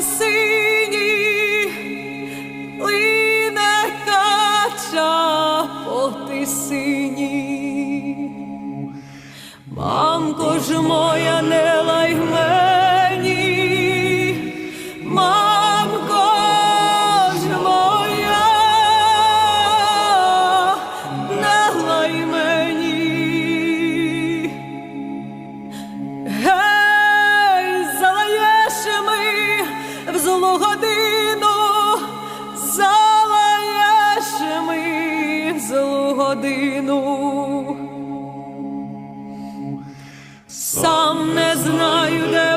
сині, лине кача, по ти синій. Годину. Сам не знаю, де